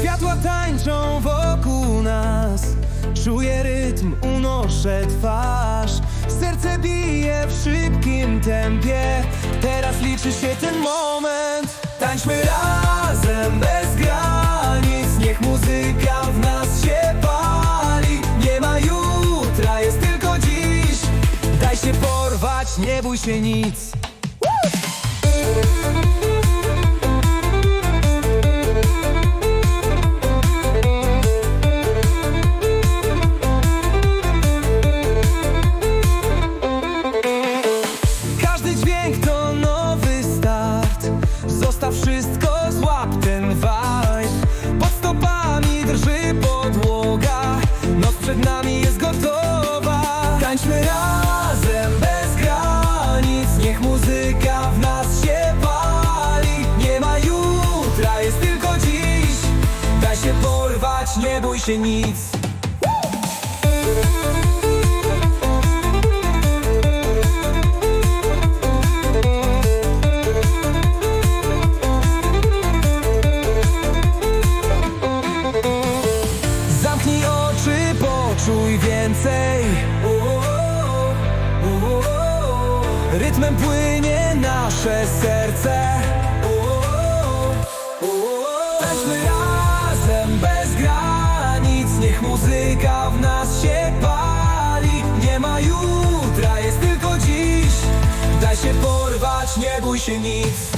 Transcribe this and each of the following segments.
Światła tańczą wokół nas. Czuję rytm, unoszę twarz. Serce bije w szybkim tempie. Teraz liczy się ten moment. Tańczmy razem bez granic. Niech muzyka w nas się pali. Nie ma jutra, jest tylko dziś. Daj się porwać, nie bój się nic. Woo! Nie bój się nic. Zamknij oczy, poczuj więcej. Rytmem płynie nasze serce nie bój się nic.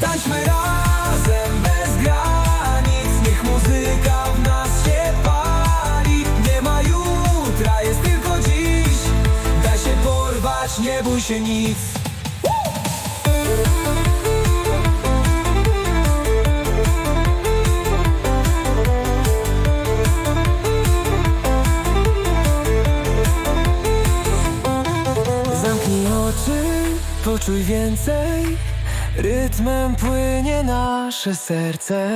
Tańczmy razem bez granic. Niech muzyka w nas się pali. Nie ma jutra, jest tylko dziś. Daj się porwać, nie bój się nic poczuj więcej. Rytmem płynie nasze serce